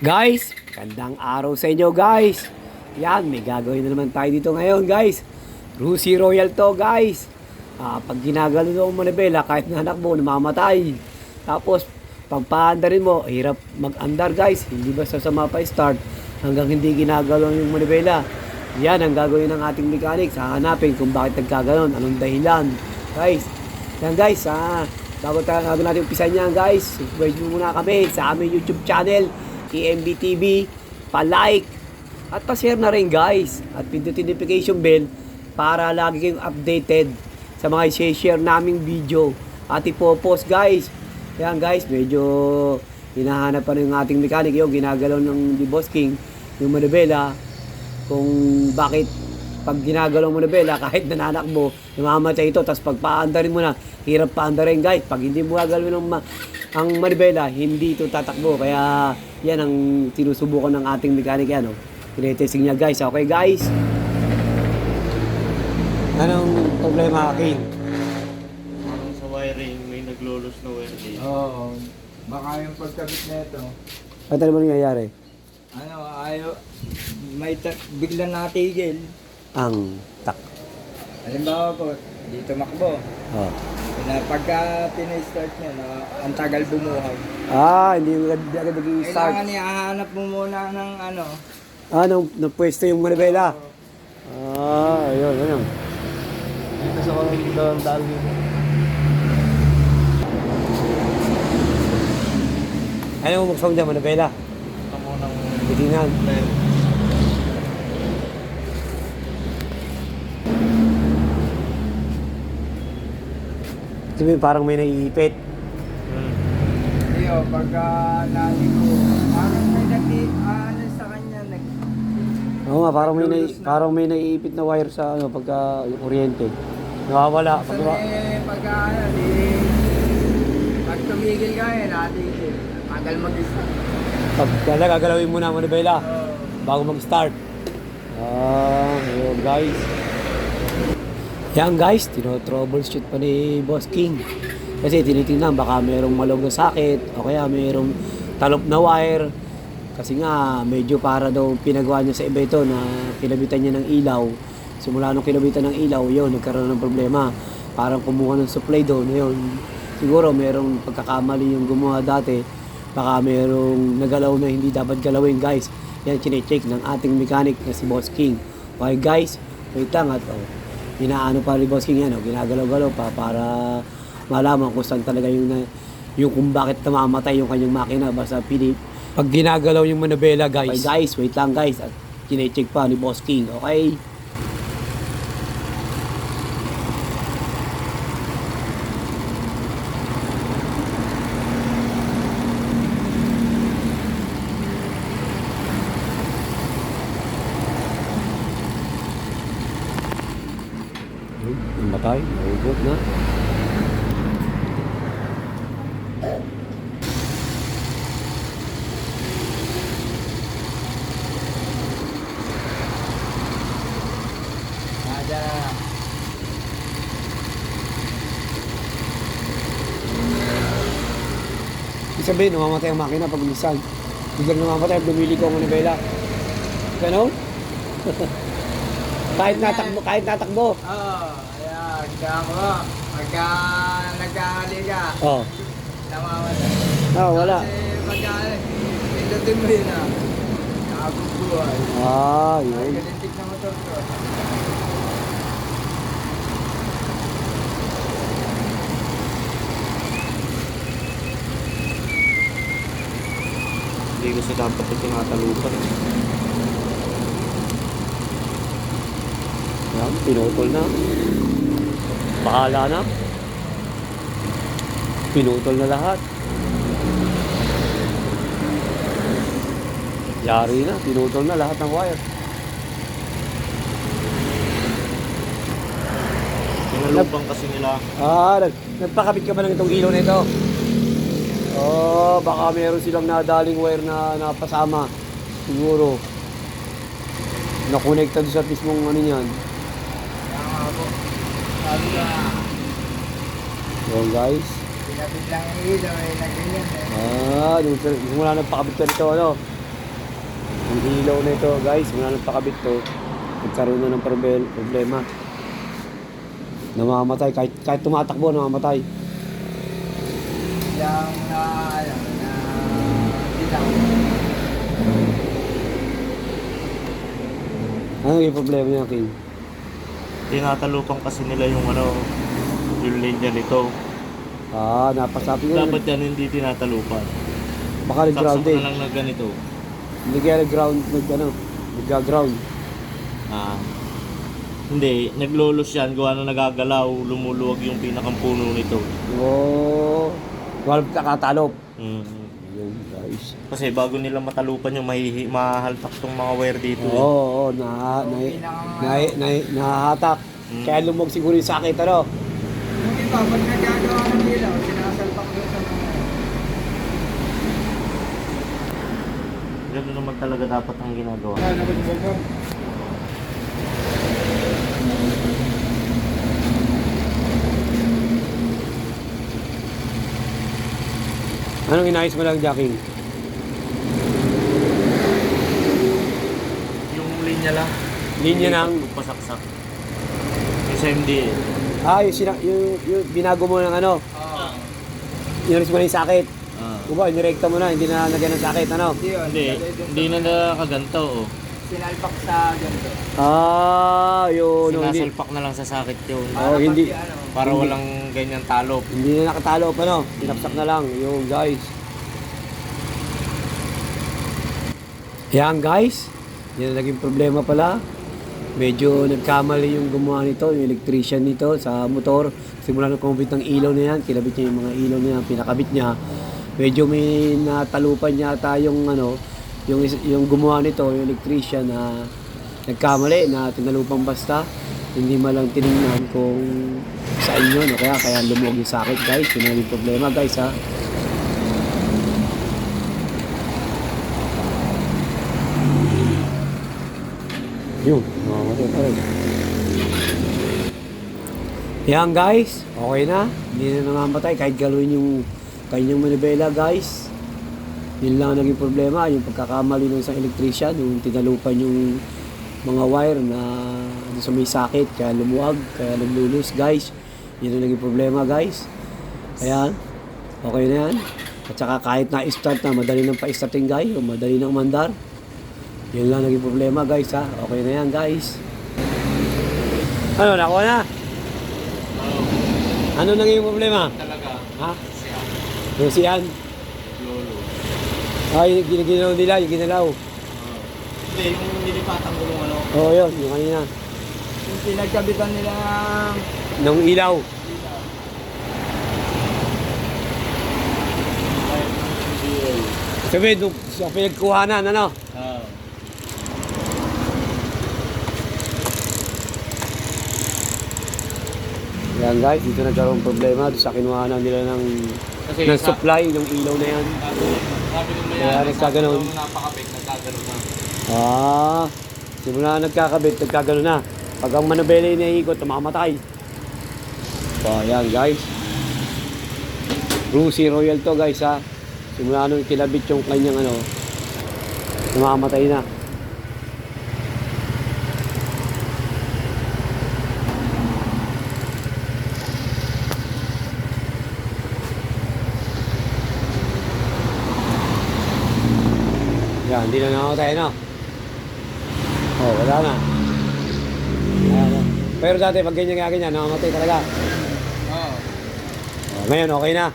Guys, gandang araw sa inyo guys. Yan, may gagawin na naman tayo dito ngayon guys. Rusi Royal to guys. Ah, pag ginagalo mo manibela, kahit na anak mo, namamatay. Tapos, pag paandarin mo, hirap mag-andar guys. Hindi basta sa mapa start hanggang hindi ginagalaw yung manibela. Yan ang gagawin ng ating mechanics. Hahanapin kung bakit nagkaganoon, anong dahilan. Guys, yan guys, ah, bago, tayo, natin umpisan yan guys, subscribe muna kami sa aming YouTube channel, EMB TV, pa-like, at pa-share na rin guys. At pindutin notification bell para lagi kayong updated sa mga share naming video. At ipopost guys. Yan guys, medyo hinahanap pa yung ating mechanic yung ginagalaw ng The Boss King, yung Manibela, kung bakit pag ginagalaw mo na bela, kahit nananak mo, namamatay ito, tapos pag paandarin mo na, hirap paandarin guys. Pag hindi mo gagalawin ng ma- ang manibela, hindi ito tatakbo. Kaya yan ang sinusubukan ng ating mechanic yan. Oh. Tinetesting niya guys. Okay guys? Anong problema akin? Parang sa wiring, may naglolos na wiring. Oo. Baka yung pagkabit na ito, Ano naman nangyayari? ano, ayaw, may ta- biglang natigil. Ang tak. Halimbawa po, dito makbo. Oh. Na pagka pinay-start niya, na, ang tagal bumuhay. Ah, hindi mo agad agad nag-start. Kailangan ihahanap mo muna ng ano, Ah, nung, nung pwesto yung manibela. Ah, ayun, ayun. Dito sa kong dalawang daan dito. Ano mo buksan dyan, manibela? Tamo ng Titingnan. Sabi parang may naiipit. Hmm. iyo, pagka naligo, parang may nagti, ano sa kanya, nag, Oo nga, parang may nai, parang may naiipit na wire sa ano pagka kuryente. Nawawala. sa Pag, eh, pagka ano, di, pag tumigil ka eh, natigil. Tagal mag-start. pag kaya gagalawin mo na manibela Oo. bago mag-start. Ah, ayun guys. Yan guys, tino-troubleshoot pa ni Boss King. Kasi tinitingnan baka mayroong malog na sakit o kaya mayroong talop na wire. Kasi nga medyo para daw pinagawa niya sa iba ito na kinabitan niya ng ilaw. Simula nung kinabitan ng ilaw, yun, nagkaroon ng problema. Parang kumuha ng supply doon, yun. Siguro mayroong pagkakamali yung gumawa dati. Baka mayroong nagalaw na hindi dapat galawin guys. Yan, chinecheck ng ating mechanic na si Boss King. Okay guys, wait lang at oh, inaano pa rin Boss King yan, oh, ginagalaw-galaw pa para malaman kung saan talaga yung, yung kung bakit namamatay yung kanyang makina. Basta pili, pag ginagalaw yung manabela guys. Okay guys, wait lang guys. At chinecheck pa ni Boss King, okay? Ay, Namatay, Ada. Ibig sabihin, namamatay ang makina pag umisan. Biglang namamatay, bumili ko ang manibela. Ganon? kahit natakbo, kahit natakbo. Oo, ayan, kaya mo, pagka nagkakali ka, Oh. namamatay. Ah, wala. Kasi pagka, pindutin mo yun ah, nakabubuhay. Ah, Ay, yun. galintik na motor ko. Hindi dapat ito tinatalupan. Yan, pinutol na. Bahala na. Pinutol na lahat. Yari na, pinutol na lahat ng wire. Tinalupang kasi nila. Ah, nag, nagpakabit ka ba ng itong ilaw na ito? Oh, baka meron silang nadaling wire na napasama. Siguro. Nakonekta doon sa mismong ano niyan. Yun guys. pinabit lang ang ilaw, eh, na ganyan eh. Ah, nung wala nagpakabit ka nito, ano? Ang ilaw na ito guys, mula nang pakabit to, nagkaroon na ng proble- problema. Namamatay, kahit, kahit tumatakbo, namamatay. Yung na, ano, na. Ano yung problema niya, King? Tinatalupan kasi nila yung ano, yung linya nito. Ah, napasabi ko. Dapat yan hindi tinatalupan. Baka Saksak nag-grounded. na lang na ganito. Hindi kaya nag-ground, nag, ano, nag-ground. Ah. Hindi, naglolos yan, gawa na nagagalaw, lumuluwag yung pinakang puno nito. Oo. Oh, wal nakatalop. Mm. Ayun, guys. Kasi bago nila matalupan yung mahihi, mahaltak tong mga wire dito. Oo, eh. oo, na, na, na, na, nahahatak. Mm. Kaya lumog siguro yung sakit, ano? Yung iba, pag nagagawa ng ilaw, sinasalpak doon sa mga Ganun naman talaga dapat ang ginagawa. Ano ba Anong inayos mo lang, Jacking? Yung linya lang. Linya ng... Pasaksak. Sa MDA. Ah, yung, sina, yung, yung binago mo ng ano, Oo. inalis mo na yung sakit. Ah. Diba, inirekta mo na, hindi na nalagyan ng sakit, ano? Hindi. Hindi, hindi na nakaganto. Oh. Sinalpak sa ganito. Ah, yun, no, hindi, Sinasalpak na lang sa sakit yun. Oo, Para hindi. pag, ano, Para Hindi. walang ganyan talop. hindi na nakatalo pa, no? Pinapsak na lang, yung guys. Yan, guys. Yan ang naging problema pala. Medyo nagkamali yung gumawa nito, yung electrician nito sa motor. Simula nung kumabit ng ilaw na yan, kinabit niya yung mga ilaw na yan, pinakabit niya. Medyo may natalupan yata yung ano, yung, yung gumawa nito, yung electrician na nagkamali na tinalupang basta. Hindi malang tinignan kung saan yun, o kaya, kaya lumuwag yung sakit guys. Yun ang problema guys ha. Yun, mamamatay pa rin. Yan guys, okay na. Hindi na namamatay kahit galawin yung kanyang manibela guys. Yun lang ang naging problema, yung pagkakamali ng isang electrician, yung tinalupan yung mga wire na sa may sakit, kaya lumuwag, kaya naglulus guys. Yun ang naging problema guys. Ayan, okay na yan. At saka kahit na-start na, madali nang pa-starting guy, o madali nang mandar. Yun lang naging problema guys ha. Okay na yan guys. Ano, nakuha na? Ano naging problema? Talaga, Ha? siya, Yung siyan? Ay, ginaginaw nila, yung ginalaw. Hindi, yung nilipatang gulong ano. Oo, yun, yung kanina. Yung pinagkabitan nila ng Nung ilaw. Sabi, nung sa pinagkuhanan, ano? Ah. Yan guys, dito nagkaroon problema sa kinuhanan nila ng, Kasi ng sa- supply ng ilaw na yan. Sabi, ng Kaya mayari, nagkaganon. sabi ng napakapit, nagkaganon na. Ah, simula nagkakabit, nagkagano na. Pag ang manabela iniikot, mamamatay. So, ayan guys. Brucey Royal to guys ha. Simula nung kilabit yung kanyang ano, mamamatay na. Yan, hindi na namamatay no? Oh, wala na. Ayan, oh. Pero dati pag ganyan nga ganyan, namamatay talaga. Oo. Oh, ngayon, okay na.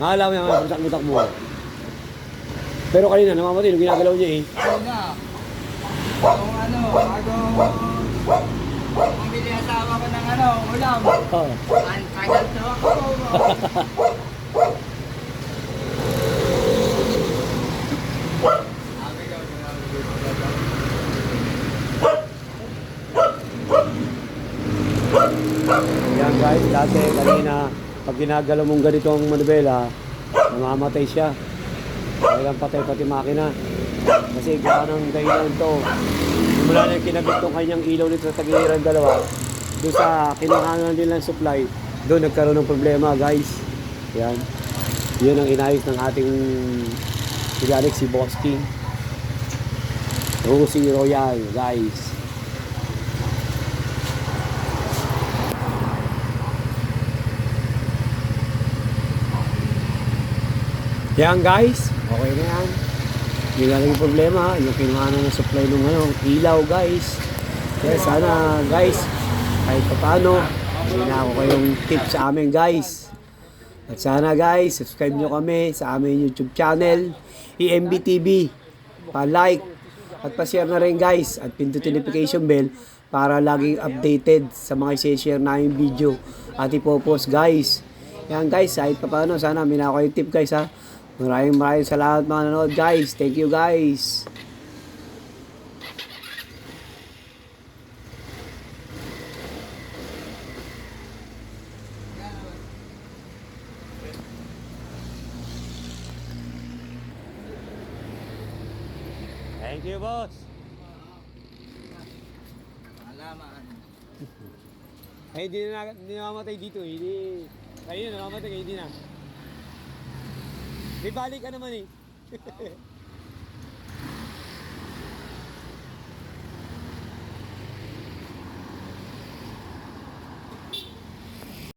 Nakalaw niya butak-butak mo. Pero kanina, namamatay nung ginagalaw niya eh. Ano na? Kung ano, bago bumili asawa ko ng ano, ulam. Oh. Ang tagal to ako. Yan guys, dati kanina, pag ginagalaw mong ganito ang manubela, namamatay siya. Kailang patay pati makina. Kasi gawa ng dahilan to. Simula na yung kinabit tong kanyang ilaw nito sa tagiliran dalawa, doon sa kinuhanan nila ng supply, doon nagkaroon ng problema guys. Yan. Yun ang inayos ng ating Si Alex, si Boss King. Rosie Royal, guys. Yan guys, okay na yan. Hindi na yung problema, yung kinuha na ng supply ng ano, ilaw guys. Kaya sana guys, kahit pa paano, hindi na ako kayong tip sa amin guys. At sana guys, subscribe nyo kami sa aming YouTube channel, EMB TV. Pa-like at pa-share na rin guys at pindutin notification bell para laging updated sa mga i-share namin video at ipopost guys. Yan guys, kahit pa paano, sana may na kayong tip guys ha. Maraming maraming salamat mga nanonood guys. Thank you guys. Thank you, boss. Alaman. Ay, hindi na, hindi na mamatay dito. Hindi. Ayun, namamatay kayo, hindi na. May balik ka naman eh.